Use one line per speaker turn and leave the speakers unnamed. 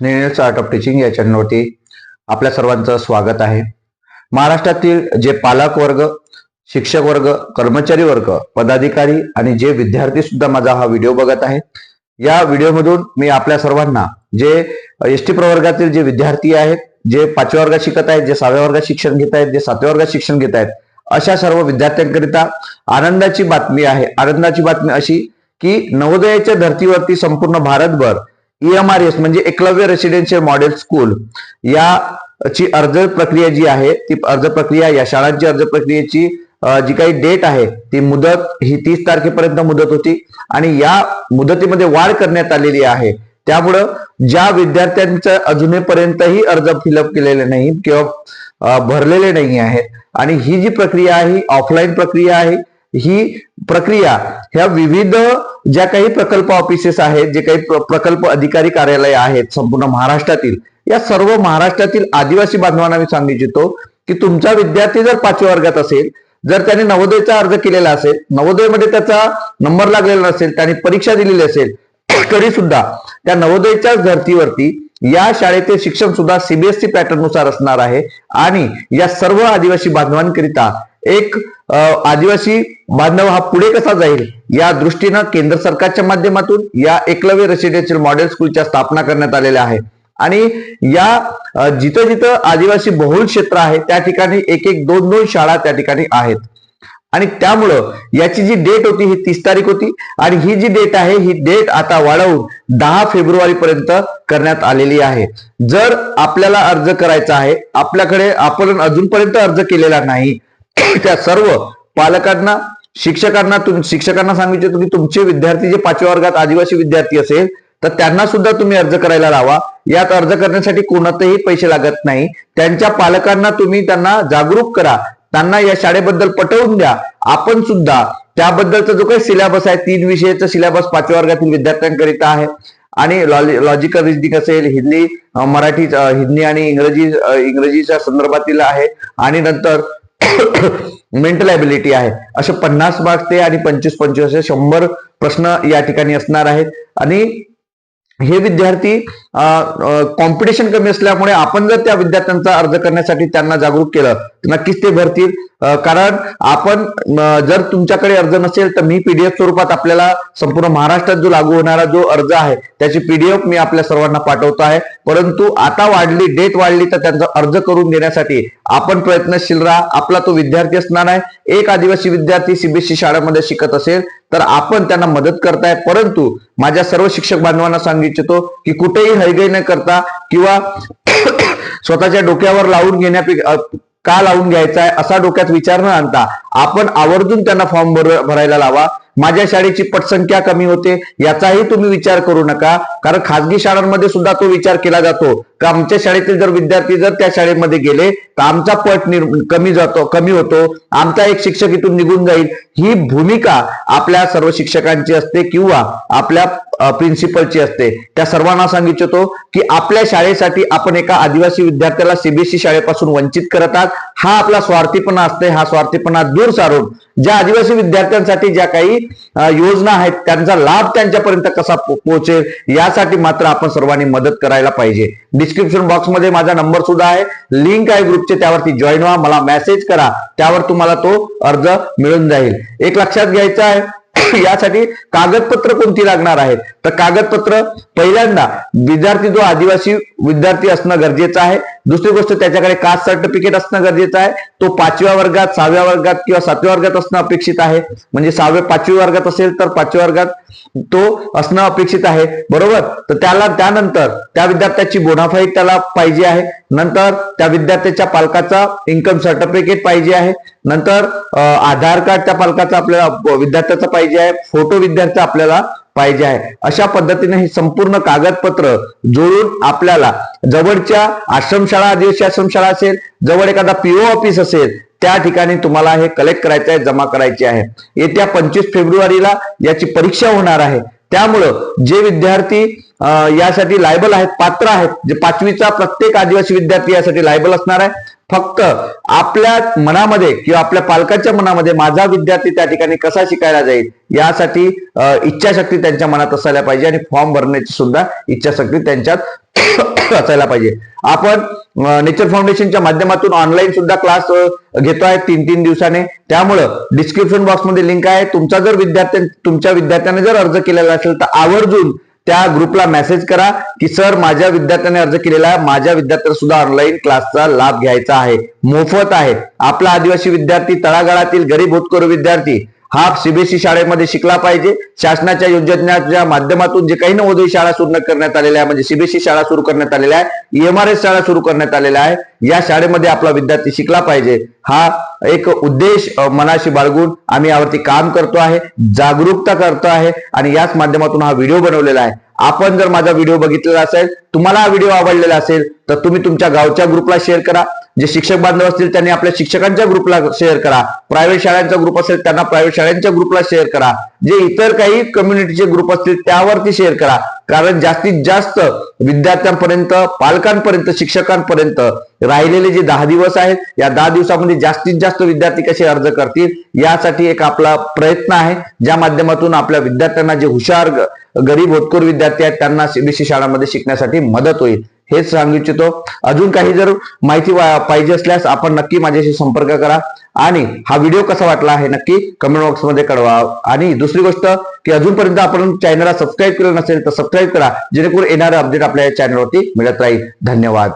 स्नेह art of teaching या चॅनलवरती आपल्या सर्वांचं स्वागत आहे. महाराष्ट्रातील जे पालक वर्ग शिक्षक वर्ग कर्मचारी वर्ग पदाधिकारी आणि जे विद्यार्थी सुद्धा माझा हा व्हिडिओ बघत आहे या व्हिडिओमधून मी आपल्या सर्वांना जे एस टी प्रवर्गातील जे विद्यार्थी आहेत जे पाचव्या वर्गात शिकत आहेत जे सहाव्या वर्गात शिक्षण घेत आहेत जे सातव्या वर्गात शिक्षण घेत आहेत अशा सर्व विद्यार्थ्यांकरिता आनंदाची बातमी आहे. आनंदाची बातमी अशी की नवोदयाच्या धर्तीवरती संपूर्ण भारतभर ईएमआरएस म्हणजे एकलव्य रेसिडेन्शियल मॉडेल स्कूल याची अर्ज प्रक्रिया जी आहे ती अर्ज प्रक्रिया या शाळांची अर्ज प्रक्रियेची जी काही डेट आहे ती मुदत ही तीस तारखेपर्यंत मुदत होती. आणि या मुदतीमध्ये वाढ करण्यात आलेली आहे. त्यामुळं ज्या विद्यार्थ्यांचं अजूनपर्यंतही अर्ज फिलअप केलेले नाही किंवा भरलेले नाही आहेत आणि ही जी प्रक्रिया आहे ही ऑफलाईन प्रक्रिया आहे ही प्रक्रिया. ह्या विविध ज्या काही प्रकल्प ऑफिसेस आहेत जे काही प्रकल्प अधिकारी कार्यालय आहेत संपूर्ण महाराष्ट्रातील या सर्व महाराष्ट्रातील आदिवासी बांधवांना मी सांगू इच्छितो की तुमचा विद्यार्थी जर पाचव्या वर्गात असेल जर त्याने नवोदयचा अर्ज केलेला असेल नवोदयमध्ये त्याचा नंबर लागलेला नसेल त्याने परीक्षा दिलेली असेल तरी सुद्धा त्या नवोदयच्या धर्तीवरती या शाळेचे शिक्षण सुद्धा सीबीएसई पॅटर्ननुसार असणार आहे. आणि या सर्व आदिवासी बांधवांकरिता एक आदिवासी बांधव हा पुढे कसा जाईल या दृष्टीनं केंद्र सरकारच्या माध्यमातून या एकलव्य रेसिडेन्शियल मॉडेल स्कूलच्या स्थापना करण्यात आलेल्या आहे आणि या जिथं जिथं आदिवासी बहुल क्षेत्र आहे त्या ठिकाणी एक एक दोन दोन शाळा त्या ठिकाणी आहेत. आणि त्यामुळं याची जी डेट होती ही तीस तारीख होती. आणि ही जी डेट आहे ही डेट आता वाढवून दहा फेब्रुवारी पर्यंत करण्यात आलेली आहे. जर आपल्याला अर्ज करायचा आहे आपल्याकडे आपण अजूनपर्यंत अर्ज केलेला नाही त्या सर्व पालकांना शिक्षकांना शिक्षकांना सांगितले की तुमचे विद्यार्थी जे पाचव्या वर्गात आदिवासी विद्यार्थी असेल तर त्यांना सुद्धा तुम्ही अर्ज करायला लावा. यात अर्ज करण्यासाठी कोणतेही पैसे लागत नाही. त्यांच्या पालकांना तुम्ही त्यांना जागरूक करा. त्यांना या शाळेबद्दल पटवून द्या. आपण सुद्धा त्याबद्दलचा जो काही सिलेबस आहे तीन विषयाचा सिलेबस पाचव्या वर्गातील विद्यार्थ्यांकरिता आहे. आणि लॉजिकल रिजनिंग असेल हिंदी मराठी हिंदी आणि इंग्रजी इंग्रजीच्या संदर्भातील आहे. आणि नंतर मेंटल ॲबिलिटी आहे. असे पन्नास मार्क्स ते आणि पंचवीस पंचवीस असे शंभर प्रश्न या ठिकाणी असणार आहेत. आणि हे विद्यार्थी कॉम्पिटिशन कमी असल्यामुळे आपण जर त्या विद्यार्थ्यांचा अर्ज करण्यासाठी त्यांना जागरूक केलं तर नक्कीच ते भरतील. कारण आपण जर तुमच्याकडे अर्ज नसेल तर मी पीडीएफ स्वरूपात आपल्याला संपूर्ण महाराष्ट्रात जो लागू होणारा जो अर्ज आहे त्याची पीडीएफ मी आपल्या सर्वांना पाठवतो आहे. परंतु आता वाढली डेट वाढली तर त्यांचा अर्ज करून देण्यासाठी आपण प्रयत्नशील राहा. आपला तो विद्यार्थी असणार आहे. एक आदिवासी विद्यार्थी सीबीएसई शाळेमध्ये शिकत असेल तर आपण त्यांना मदत करताय. परंतु माझ्या सर्व शिक्षक बांधवांना सांगू इच्छितो की कुठेही हयगय न करता किंवा स्वतःच्या डोक्यावर लावून घेण्यापेक्षा का लावून घ्यायचा आहे असा डोक्यात विचार न आणता आपण आवर्जून त्यांना फॉर्म भर भरायला लावा. माझ्या शाळेची पटसंख्या कमी होते याचाही तुम्ही विचार करू नका. कारण खासगी शाळांमध्ये सुद्धा तो विचार केला जातो. का आमच्या शाळेतील जर विद्यार्थी जर त्या शाळेमध्ये गेले तर आमचा पट निर् कमी जातो कमी होतो. आमचा एक शिक्षक इथून निघून जाईल. ही भूमिका आपल्या सर्व शिक्षकांची असते किंवा आपल्या प्रिन्सिपलची असते. त्या सर्वांना सांगू इच्छितो की आपल्या शाळेसाठी आपण एका आदिवासी विद्यार्थ्याला सीबीएसई शाळेपासून वंचित करत आहात. हा आपला स्वार्थीपणा असते हा स्वार्थीपणा दूर सारून ज्या आदिवासी विद्यार्थ्यांसाठी ज्या काही योजना आहेत त्यांचा लाभ त्यांच्यापर्यंत कसा पोहोचेल यासाठी मात्र आपण सर्वांनी मदत करायला पाहिजे. डिस्क्रिप्शन बॉक्समध्ये माझा नंबर सुद्धा आहे. लिंक आहे ग्रुपचे त्यावरती जॉईन व्हा. मला मेसेज करा. त्यावर तुम्हाला तो अर्ज मिळून जाईल. एक लक्षात घ्यायचं आहे यासाठी कागदपत्र कोणती लागणार आहेत? तर कागदपत्र पहिल्यांदा विद्यार्थी जो आदिवासी विद्यार्थी असणं गरजेचं आहे. दुसरी गोष्ट त्याच्याकडे कास्ट सर्टिफिकेट असणं गरजेचं आहे. तो पाचव्या वर्गात सहाव्या वर्गात किंवा सातव्या वर्गात असणं अपेक्षित आहे. म्हणजे सहाव्या पाचव्या वर्गात असेल तर पाचव्या वर्गात तो असणं अपेक्षित आहे. बरोबर? तर त्याला त्यानंतर त्या विद्यार्थ्याची बोनाफाई त्याला पाहिजे आहे. नंतर त्या विद्यार्थ्याच्या पालकाचा इन्कम सर्टिफिकेट पाहिजे आहे. नंतर आधार कार्ड त्या पालकाचा आपल्याला विद्यार्थ्याचा पाहिजे आहे. फोटो विद्यार्थी आपल्याला पाहिजे आहे. अशा पद्धतीने हे संपूर्ण कागदपत्र जोडून आपल्याला जवळच्या आश्रमशाळा आदिवासी आश्रमशाळा असेल जवळ एखादा पीओ ऑफिस असेल त्या ठिकाणी तुम्हाला हे कलेक्ट करायचं आहे जमा करायचे आहे. येत्या पंचवीस फेब्रुवारीला याची परीक्षा होणार आहे. त्यामुळं जे विद्यार्थी यासाठी लायबल आहेत पात्र आहेत जे पाचवीचा प्रत्येक आदिवासी विद्यार्थी यासाठी लायबल असणार आहे. फक्त आपल्या मनामध्ये किंवा आपल्या पालकांच्या मनामध्ये माझा विद्यार्थी त्या ठिकाणी कसा शिकायला जाईल यासाठी इच्छाशक्ती त्यांच्या मनात असायला पाहिजे आणि फॉर्म भरण्याची सुद्धा इच्छाशक्ती त्यांच्यात असायला पाहिजे. आपण नेचर फाउंडेशनच्या माध्यमातून ऑनलाईन सुद्धा क्लास घेतो आहे तीन तीन दिवसाने. त्यामुळं डिस्क्रिप्शन बॉक्समध्ये लिंक आहे. तुमचा जर विद्यार्थ्यां तुमच्या विद्यार्थ्याने जर अर्ज केलेला असेल तर आवर्जून त्या ग्रुपला मेसेज करा की सर माझ्या विद्यार्थ्याने अर्ज केलेला आहे. माझ्या विद्यार्थ्याला सुद्धा ऑनलाईन क्लासचा लाभ घ्यायचा आहे. मोफत आहे. आपला आदिवासी विद्यार्थी तळागाळातील गरीब होतकरू विद्यार्थी हा सीबीएसई शाळेमध्ये शिकला पाहिजे. शासनाच्या योजनेच्या माध्यमातून जे काही नवोदय शाळा सुरू करण्यात आलेल्या आहे म्हणजे सीबीएसई शाळा सुरू करण्यात आलेल्या आहे एमआरएस शाळा सुरू करण्यात आलेल्या आहे या शाळेमध्ये आपला विद्यार्थी शिकला पाहिजे. हा एक उद्देश मनाशी बाळगून आम्ही यावरती काम करतो आहे जागरूकता करतो आहे आणि याच माध्यमातून हा व्हिडिओ बनवलेला आहे. आपण जर माझा व्हिडिओ बघितलेला असेल तुम्हाला हा व्हिडिओ आवडलेला असेल तर तुम्ही तुमच्या गावच्या ग्रुपला शेअर करा. जे शिक्षक बांधव असतील त्यांनी आपल्या शिक्षकांच्या ग्रुपला शेअर करा. प्रायव्हेट शाळांचा ग्रुप असेल त्यांना प्रायव्हेट शाळांच्या ग्रुपला शेअर करा. जे इतर काही कम्युनिटीचे ग्रुप असतील त्यावरती शेअर करा. कारण जास्तीत जास्त विद्यार्थ्यांपर्यंत पालकांपर्यंत शिक्षकांपर्यंत राहिलेले जे दहा दिवस आहेत या दहा दिवसामध्ये जास्तीत जास्त विद्यार्थी कसे अर्ज करतील यासाठी एक आपला प्रयत्न आहे. ज्या माध्यमातून आपल्या विद्यार्थ्यांना जे हुशार गरीब होतकूर विद्यार्थी आहेत त्यांना सीबीसी शाळांमध्ये शिकण्यासाठी मदत होईल. हेच सांगू इच्छितो. अजून काही जर माहिती पाहिजे असल्यास आपण नक्की माझ्याशी संपर्क करा. आणि हा व्हिडिओ कसा वाटला आहे नक्की कमेंट बॉक्समध्ये कळवा. आणि दुसरी गोष्ट की अजूनपर्यंत आपण चॅनलला सबस्क्राईब केलं नसेल तर सबस्क्राईब करा. जेणेकरून येणारं अपडेट आपल्या चॅनलवरती मिळत राहील. धन्यवाद.